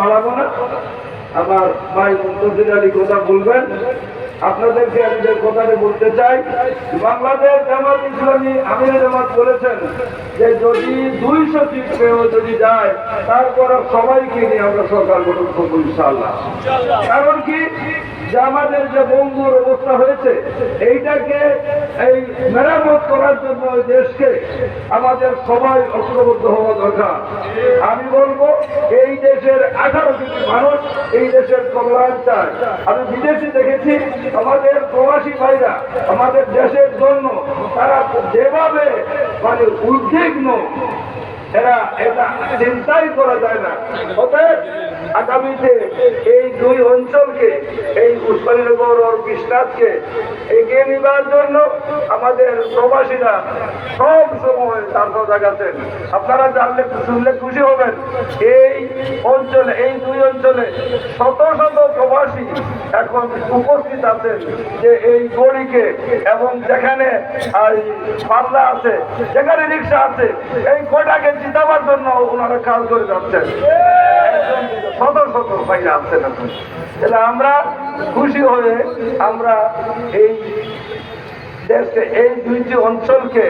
বাড়াবো না। আমার ভাই মুন্তজির আলী কথা বলবেন। আপনাদেরকে আমি যে কথাটি বলতে চাই, বাংলাদেশ জামাত ইসলামী আমির জামাত বলেছেন যে যদি দুইশো সিট পেয়েও যদি যায়, তারপর সবাইকে নিয়ে আমরা সরকার গঠন করব ইনশাল্লাহ কারণ কি? যে আমাদের যে বঙ্গুর অবস্থা হয়েছে, এইটাকে এই মেরামত করার জন্য দেশকে আমাদের সবাই ঐক্যবদ্ধ হওয়া দরকার। আমি বলব, এই দেশের আঠারো কোটি মানুষ এই দেশের কল্যাণ চায়। আমি বিদেশে দেখেছি, আমাদের প্রবাসী ভাইরা, আমাদের দেশের জন্য তারা যেভাবে মানে উদ্বিগ্ন এরা এটা চিন্তাই করা যায় না। অতএব আগামীতে এই দুই অঞ্চলকে, এই উসমানীনগর ও কৃষ্ণাথকে এগিয়ে নেবার জন্য আমাদের প্রবাসীরা সব সময় তার জায়গাতেন আপনারা জানলে শুনলে খুশি হবেন। এই অঞ্চলে, এই দুই অঞ্চলে শত শত প্রবাসী এখন উপস্থিত আছেন যে এই গড়িকে এবং যেখানে পাল্লা আছে, যেখানে রিক্সা আছে, এই কোটাকে জিতাবার জন্য ওনারা কাজ করে যাচ্ছেন। শত শত ভাইরা আছেন এখন। তাহলে আমরা খুশি হয়ে আমরা এই দেশকে, এই দুইটি অঞ্চলকে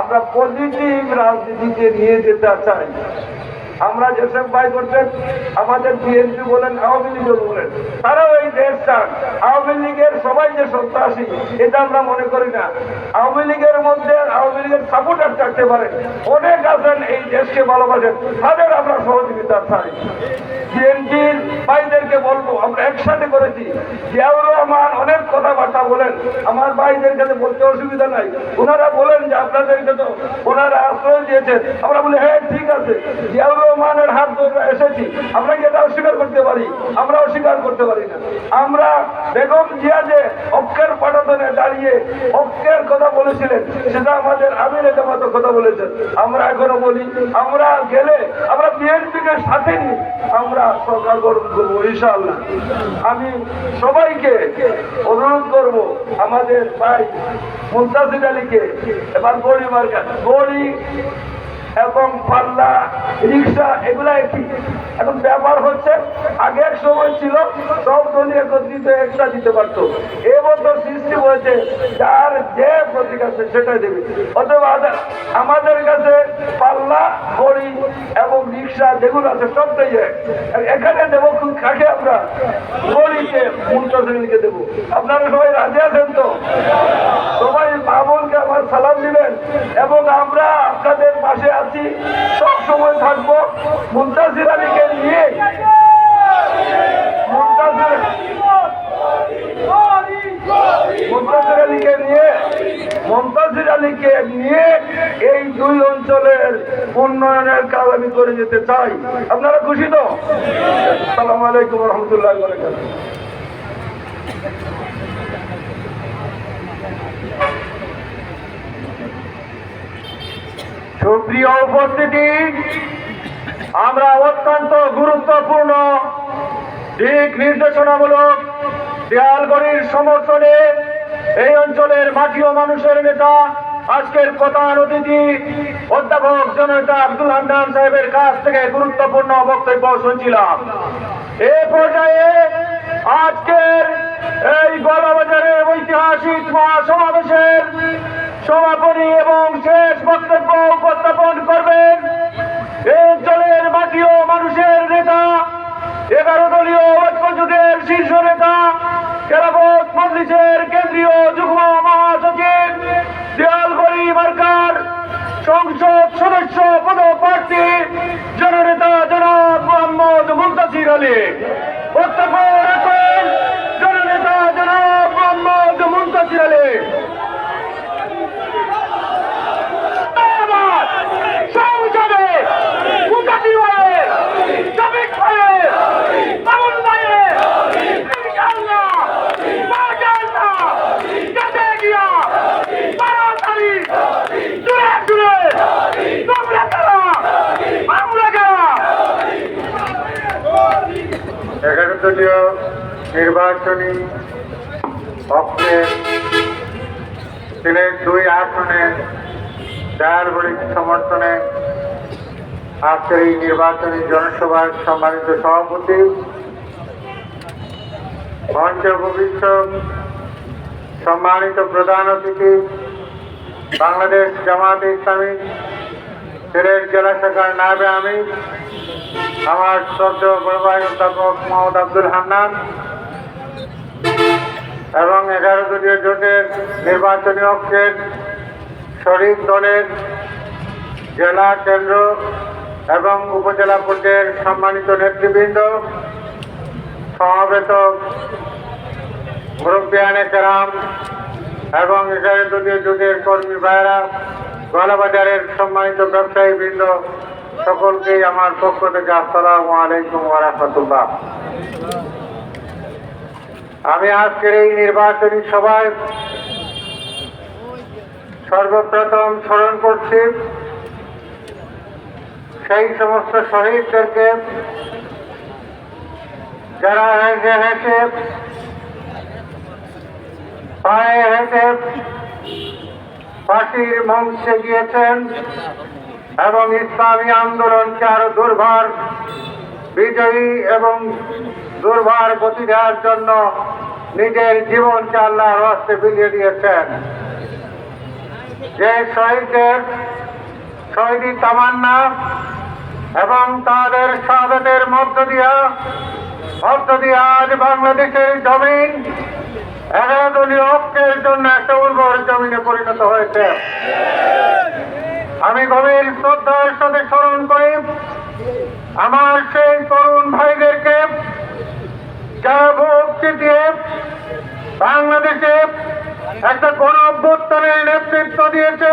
আমরা পজিটিভ রাজনীতিতে নিয়ে যেতে চাই। আমরা যেসব ভাই করছেন, আমাদের বিএনপি বলেন, আওয়ামী লীগও বলেন, তারাও এই দেশ চান। আওয়ামী লীগের সবাই যে সন্ত্রাসী, এটা আমরা মনে করি না। আওয়ামী লীগের মধ্যে আওয়ামী লীগের সাপোর্টার থাকতে পারে। অনেক আছেন এই দেশকে ভালোবাসেন, তাদের আমরা সহযোগিতা চাই। বিএনপির ভাইদেরকে বলব, আমরা একসাথে করেছি। জিয়াউর রহমান অনেক কথাবার্তা বলেন, আমার ভাইদের কাছে বলতে অসুবিধা নাই। ওনারা বলেন যে আপনাদেরকে তো ওনারা আশ্রয় দিয়েছেন। আমরা বলি হ্যাঁ ঠিক আছে। জিয়াউর রহমানের হাত ধরে এসেছি। আমরা কি এটা অস্বীকার করতে পারি? আমরা অস্বীকার করতে পারি না। আমরা বেগম জিয়া যে অক্ষের পাঠাতনে দাঁড়িয়ে অক্ষের কথা বলেছিলেন। সেটা আমাদের আমির জামাত কথা বলেছেন। আমরা এখনও বলি, আমরা গেলে আমরা বিএনপিকে সাথে নিয়ে আমরা সরকার গঠন করব, ইনশাআল্লাহ। আমি সবাইকে অনুরোধ করব, আমাদের ভাই মুন্তাসির আলীকে, এবার মার্কা গড়ি এবং পাল্লা, রিক্সা, এগুলা একই। এখন ব্যবহার হচ্ছে, আগের সময় ছিল, সব দলই একত্রিত একটা দিতে পারতো। এবছর সৃষ্টি হয়েছে, যার যে প্রতীক আছে সেটাই দেবে। অথবা আমাদের কাছে পাল্লা গড়ি এবং রিক্সা যেগুলো আছে সবটাই এখানে দেবো কাকে আমরা। গড়িকে মুন্তাসিনীকে দেবো। আপনারা সবাই রাজি আছেন তো? সবাই মামুনকে আমার সালাম দিবেন এবং আমরা আপনাদের পাশে আছি। সব সময় থাকব। মুন্তাসির আলীকে নিয়ে। মুন্তাসির মুন্তাসির আলীকে নিয়ে মমতাজির আলীকে নিয়ে এই দুই অঞ্চলের উন্নয়নের কাজ আমি করে যেতে চাই। আপনারা খুশি তো? সালাম আলাইকুম রহমতুল্লাহ সুপ্রিয় উপস্থিতি, আমরা অত্যন্ত গুরুত্বপূর্ণ দিক নির্দেশনামূলক দেয়ালগড়ির সমর্থনে এই অঞ্চলের মাটি ও মানুষের নেতা, আজকের প্রধান অতিথি, অধ্যাপক জনতা আব্দুল হান্নান সাহেবের কাছ থেকে গুরুত্বপূর্ণ বক্তব্য শুনছিলাম। এ পর্যায়ে আজকের এই গলাবাজারের ঐতিহাসিক মহাসমাবেশের সমাপনী এবং শেষ বক্তব্য উপস্থাপন করবেন এই অঞ্চলের মাটি ও মানুষের নেতা, এগারো দলীয় ঐক্য জোটের শীর্ষ নেতা কেরাবত মজলিসের কেন্দ্রীয় যুগ্ম মহাসচিব দেয়ালগড়ি মার্কার সংসদ সদস্য পদপ্রার্থী জননেতা জনাব মোহাম্মদ মুন্তাসির আলী বক্তব্য রাখেন জননেতা জনাব মোহাম্মদ মুন্তাসির আলী ধন্যবাদ। সংসদে মুখাতি হয়ে শফিক ভাইয়ে মামুন ভাইয়ে ইনশাআল্লাহ মাশাআল্লাহ কাছে গিয়া তাড়াতাড়ি জুড়ে জুড়ে তোমরা তারা আমরা গেলা এগারো দলীয় নির্বাচনী পক্ষের সিলেট দুই আসনে চারগুলির সমর্থনে আজকের এই নির্বাচনী জনসভার সম্মানিত সভাপতি, মঞ্চ ভবিষ্যৎ সম্মানিত প্রধান অতিথি, বাংলাদেশ জামাত ইসলামী সিলেট জেলা শাখার নাবে আমি আমার শ্রদ্ধ বড় ভাই অধ্যাপক মোহাম্মদ আব্দুল হান্নান এবং এগারো দলীয় জোটের নির্বাচনী অক্ষের শরিক দলের জেলা কেন্দ্র এবং উপজেলা পর্যায়ের সম্মানিত নেতৃবৃন্দ, সমাবেত মুরব্বিয়ানে কেরাম এবং এগারো দলীয় যুগের কর্মী ভাইয়েরা, গলাবাজারের সম্মানিত ব্যবসায়ী বৃন্দ সকলকেই আমার পক্ষ থেকে আসসালামু আলাইকুম ওরহমতুল্লাহ আমি আজকের এই নির্বাচনী সভায় সর্বপ্রথম স্মরণ করছি, সেই সমস্ত শহীদদেরকে, যারা হেসে হেসে, পায়ে হেসে ফাঁসির মঞ্চে গিয়েছেন এবং ইসলামী আন্দোলনকে আরও দুর্ভার বিজয়ী এবং দুর্ভার গতি দেওয়ার জন্য নিজের জীবনকে আল্লাহর হস্তে বিলিয়ে দিয়েছেন। যে শহীদদের শহীদি তামান্না এবং তাদের স্বাগতের মধ্য দিয়া মধ্য দিয়া আজ বাংলাদেশের জমিন এগারো দলীয় ঐক্যের জন্য একটা উর্বর জমিনে পরিণত হয়েছে। আমি গভীর শ্রদ্ধার সাথে স্মরণ করি, আমার সেই তরুণ ভাইদেরকে যারা ভক্তি দিয়ে বাংলাদেশে একটা গণ অভ্যুত্থানের নেতৃত্ব দিয়েছে।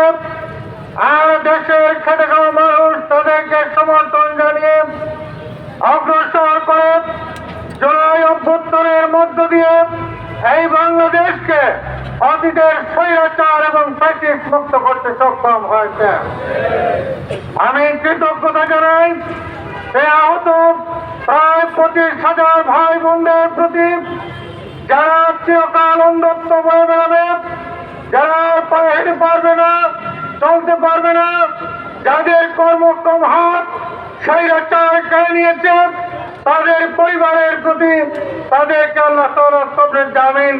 আর দেশের খেটে খাওয়া মানুষ তাদেরকে সমর্থন জানিয়ে অগ্রসর করে জুলাই অভ্যুত্থানের মধ্য দিয়ে এই বাংলাদেশকে অতীতের স্বৈরাচার এবং ফ্যাসিস মুক্ত করতে সক্ষম হয়েছে। আমি কৃতজ্ঞতা জানাই সে আহত পঁচিশ হাজার ভাই বোনদের প্রতি যারা চিরকাল অন্ধত্ব বয়ে বেড়াবে, যারা পায়ে হেঁটে পারবে না, চলতে পারবে না, যাদের কর্মক্ষম হাত স্বৈরাচার কেড়ে নিয়েছে তাদের পরিবারের প্রতি তাদেরকে আল্লাহ তাআলা সবরের জামিন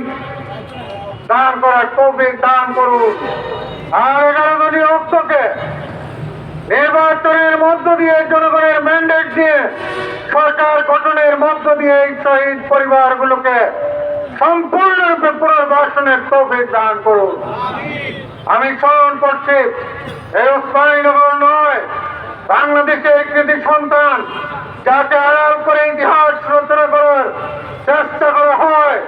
দান করার তৌফিক দান করুন। আর এগারো দলীয় অক্ষকে নির্বাচনের মধ্য দিয়ে জনগণের ম্যান্ডেট দিয়ে সরকার গঠনের মধ্য দিয়ে এই শহীদ পরিবারগুলোকে সম্পূর্ণরূপে পুনর্বাসনের তৌফিক দান করুন। আমি স্মরণ করছি এই উসমানীনগর নয়, বাংলাদেশের কৃতি সন্তান, যাকে আড়াল করে ইতিহাস রচনা করার চেষ্টা করা হয়।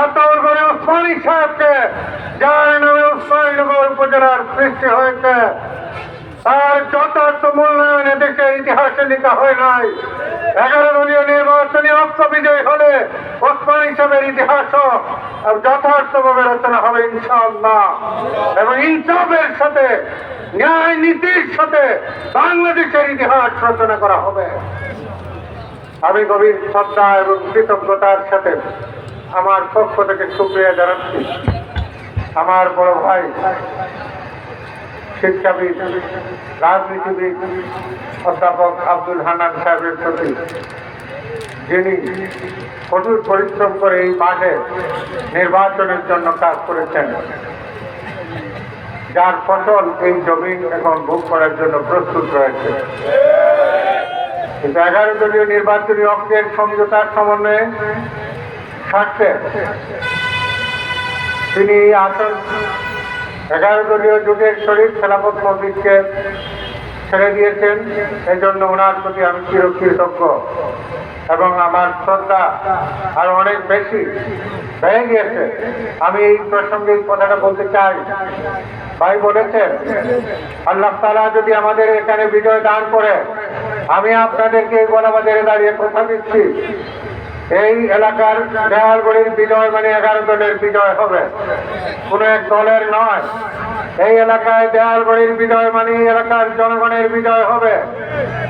আতাউরগড়ে উসমানী সাহেবকে, যার নামে উসমানীনগর উপজেলার সৃষ্টি হয়েছে। তার যথার্থ মূল্যায়নে দেশের ইতিহাসে লেখা হয় নাই। এগারো দলীয় নির্বাচনী অক্ষ বিজয় হলে ওসমান হিসাবের ইতিহাসও যথার্থভাবে রচনা হবে ইনশাআল্লাহ। এবং ইনসাফের সাথে ন্যায় নীতির সাথে বাংলাদেশের ইতিহাস রচনা করা হবে। আমি গভীর শ্রদ্ধা এবং কৃতজ্ঞতার সাথে আমার পক্ষ থেকে সুক্রিয়া জানাচ্ছি। আমার বড় ভাই শিক্ষাবিদ, রাজনীতিবিদ, অধ্যাপক আব্দুল হান্নান সাহেবের প্রতি, যিনি কঠোর পরিশ্রম করে এই মাঠে নির্বাচনের জন্য কাজ করেছেন, যার ফসল এই জমিন এখন ভোগ করার জন্য প্রস্তুত রয়েছে। কিন্তু এগারো দলীয় নির্বাচনী অঙ্কের সমঝোতার সমন্বয়ে স্বার্থে তিনি আসন এগারো দলীয় জোটের শরীর খেলাফত মসজিদকে ছেড়ে দিয়েছেন। এই জন্য ওনার প্রতি আমি চিরকৃতজ্ঞ এবং আমার শ্রদ্ধা আরও অনেক বেশি বেড়ে গিয়েছে। আমি এই প্রসঙ্গে এই কথাটা বলতে চাই। ভাই বলেছেন, আল্লাহ তালা যদি আমাদের এখানে বিজয় দান করে, আমি আপনাদেরকে এই গলাবাজারে দাঁড়িয়ে কথা দিচ্ছি। এই এলাকার দেওয়ালগুলির বিজয় মানে এগারো দলের বিজয় হবে। কোনো এক দলের নয়। এই এলাকায় দেওয়ালগুড়ির বিজয় মানে এলাকার জনগণের বিজয় হবে।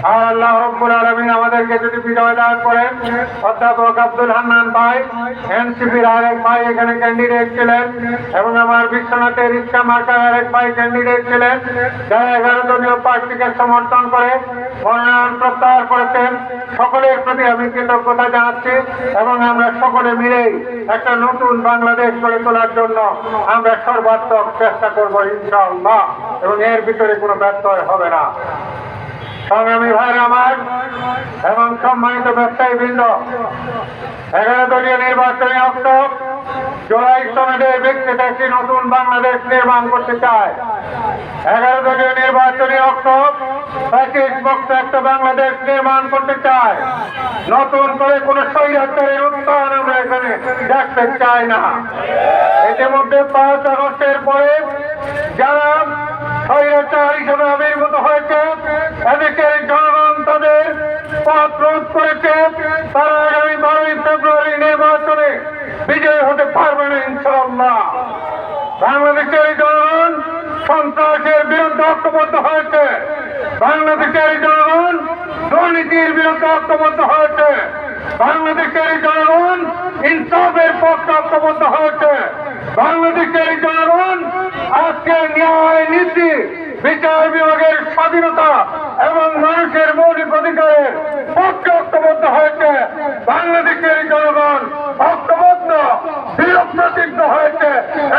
আর আল্লাহ রব্বুল আলমিন আমাদেরকে যদি বিজয় দান করেন, অধ্যাপক আব্দুল হান্নান ভাই, এনসিপির আরেক ভাই এখানে ক্যান্ডিডেট ছিলেন, এবং আমার বিশ্বনাথের ইচ্ছা মার্কার আরেক ভাই ক্যান্ডিডেট ছিলেন, যারা এগারো দলীয় প্রার্থীকে সমর্থন করে মনোনয়ন প্রত্যাহার করেছেন। সকলের প্রতি আমি কৃতজ্ঞতা জানাচ্ছি, এবং আমরা সকলে মিলেই একটা নতুন বাংলাদেশ গড়ে তোলার জন্য আমরা সর্বাত্মক চেষ্টা করব ইনশাআল্লাহ, এবং এর ভিতরে কোনো ব্যত্যয় হবে না। সংগ্রামী ভাই আমার এবং সম্মানিত ব্যবসায়ী বৃন্দ এগারো দলীয় নির্বাচনী অক্ট জুলাই সনদের ভিত্তিতে একটি নতুন বাংলাদেশ নির্মাণ করতে চায়। এগারো দলীয় নির্বাচনী অক্ট পঁচিশ বক্ত একটা বাংলাদেশ নির্মাণ করতে চায়। নতুন করে কোন স্বৈরাচারের উত্থান আমরা এখানে দেখতে চাই না। ইতিমধ্যে পাঁচ আগস্টের পরে যারা স্বৈরাচার হিসেবে আবির্ভূত হয়েছে এদেশের জনগণ তাদের পথ রোধ করেছে। তারা আগামী বারোই ফেব্রুয়ারি নির্বাচনে বিজয়ী হতে পারবে না, ইনশাআল্লাহ। বাংলাদেশের জনগণ সন্ত্রাসের বিরুদ্ধে ঐক্যবদ্ধ হয়েছে। বাংলাদেশের জনগণ দুর্নীতির বিরুদ্ধে ঐক্যবদ্ধ হয়েছে। বাংলাদেশের জনগণ ইনসাফের পক্ষে ঐক্যবদ্ধ হয়েছে। বাংলাদেশের জনগণ আজকে ন্যায় নীতি বিচার বিভাগের স্বাধীনতা এবং মানুষের মৌলিক অধিকারের পক্ষে ঐক্যবদ্ধ হয়েছে। বাংলাদেশের জনগণ ঐক্যবদ্ধ প্রতিজ্ঞ হয়েছে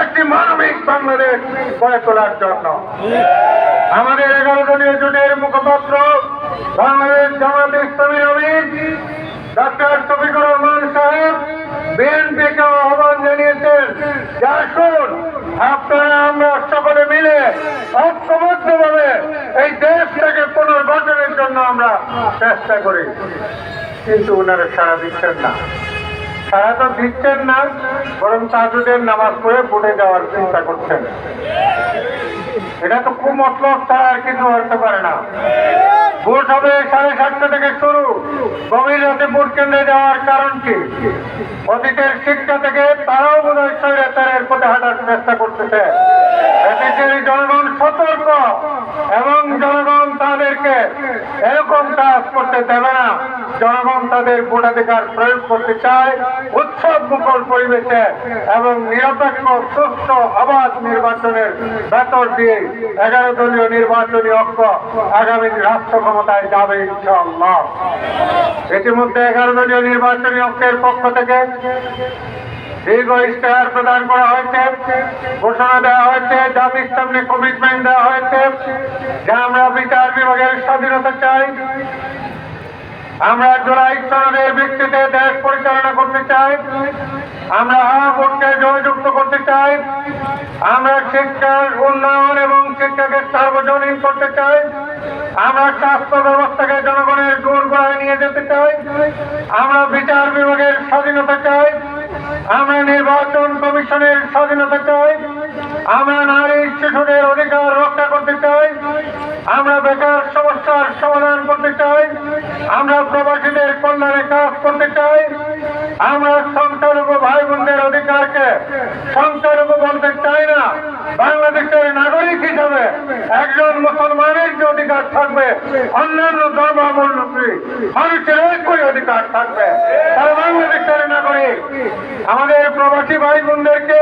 একটি মানবিক বাংলাদেশ গড়ে তোলার জন্য। আমাদের এগারো দলীয় জোটের মুখপাত্র বাংলাদেশ জামাত ইসলামী নবীন ডক্টর শফিকুর রহমান সাহেব, বিএনপিকে আহ্বান জানিয়েছেন, যে আসুন, আপনারা আমরা সকলে মিলে ঐক্যবদ্ধভাবে এই দেশটাকে পুনর্গঠনের জন্য আমরা চেষ্টা করি। কিন্তু ওনারা সারা দিচ্ছেন না। সারা তো দিচ্ছেন না, বরং তাজুদের নামাজ পড়ে বুড়ে যাওয়ার চিন্তা করছেন। এটা তো খুব মতলব ছাড়া আর কিছু হতে পারে না। ভোট হবে সাড়ে সাতটা থেকে শুরু। গভীর রাতে ভোট কেন্দ্রে যাওয়ার কারণ কি? অতীতের শিক্ষা থেকে তারাও বোধ হয় স্বৈরাচারের পথে হাঁটার চেষ্টা করতেছে। এদেশের জনগণ সতর্ক এবং জনগণ তাদেরকে এরকম কাজ করতে দেবে না। জনগণ তাদের ভোটাধিকার প্রয়োগ করতে চায়। উৎসব মুখর পরিবেশে এবং নিরপেক্ষ সুস্থ আবাস নির্বাচনের ভেতর দিয়ে এগারো দলীয় নির্বাচনী অক্ষ আগামী রাষ্ট্র ক্ষমতায় যাবে ইনশাআল্লাহ। ইতিমধ্যে এগারো দলীয় নির্বাচনী অক্ষের পক্ষ থেকে দীর্ঘ ইশতেহার প্রদান করা হয়েছে, ঘোষণা দেওয়া হয়েছে, জাতির সামনে কমিটমেন্ট দেওয়া হয়েছে, যে আমরা বিচার বিভাগের স্বাধীনতা চাই। আমরা জুলাই সনদের ভিত্তিতে দেশ পরিচালনা করতে চাই। আমরা ভোটকে জয়যুক্ত করতে চাই। আমরা শিক্ষার উন্নয়ন এবং শিক্ষাকে সার্বজনীন করতে চাই। আমরা স্বাস্থ্য ব্যবস্থাকে জনগণের দূর গোড়ায় নিয়ে যেতে চাই। আমরা বিচার বিভাগের স্বাধীনতা চাই। আমরা নির্বাচন কমিশনের স্বাধীনতা চাই, আমরা নারী শিশুদের অধিকার রক্ষা করতে চাই, আমরা বেকার সমস্যার সমাধান করতে চাই, আমরা প্রবাসীদের কল্যাণে কাজ করতে চাই, আমরা ভাই বোনদের অধিকারকে সংখ্যালঘু বলতে চাই না। বাংলাদেশের নাগরিক হিসাবে একজন মুসলমানের যে অধিকার থাকবে, অন্যান্য ধর্মাবলম্বী মানুষের একই অধিকার থাকবে। তারা বাংলাদেশের নাগরিক। আমাদের প্রবাসী ভাই বোনদেরকে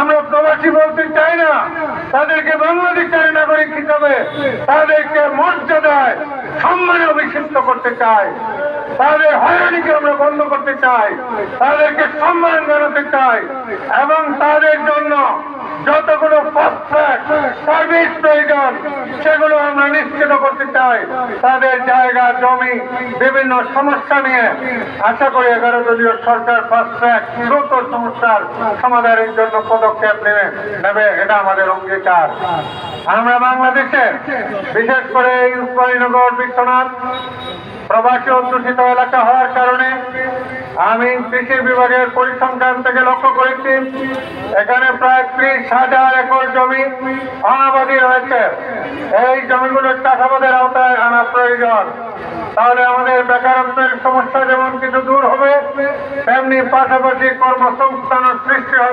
আমরা প্রবাসী বলতে চাই না। তাদেরকে বাংলাদেশের নাগরিক হিসাবে তাদেরকে মর্যাদায় সম্মানে অভিষিক্ত করতে চাই। তাদের হয়রানিকে আমরা বন্ধ করতে চাই। তাদেরকে সম্মান জানাতে চাই। এবং তাদের জন্য যতগুলো সার্ভিস প্রয়োজন, সেগুলো আমরা নিশ্চিত করতে চাই। তাদের জায়গা, জমি, বিভিন্ন সমস্যা নিয়ে আশা করি এগারো দলীয় সরকার ফাস্ট ট্র্যাক দ্রুত সমস্যার সমাধানের জন্য পদক্ষেপ নেবে নেবে, এটা আমাদের অঙ্গীকার। আমরা বাংলাদেশে, বিশেষ করে এই উৎপাদনগর বিশ্বনাথ প্রবাসী অধ্যুষিত এলাকা হওয়ার কারণে আমি কৃষি বিভাগের পরিসংখ্যান থেকে লক্ষ্য করেছি, এখানে প্রায় ত্রিশ হাজার একর জমি অনাবাদী রয়েছে। এই জমিগুলো চাষাবাদের আওতায় আনা প্রয়োজন। তাহলে আমাদের বেকারত্বের সমস্যা যেমন কিছু দূর হবে, তেমনি পাশাপাশি কর্মসংস্থানের সৃষ্টি হবে।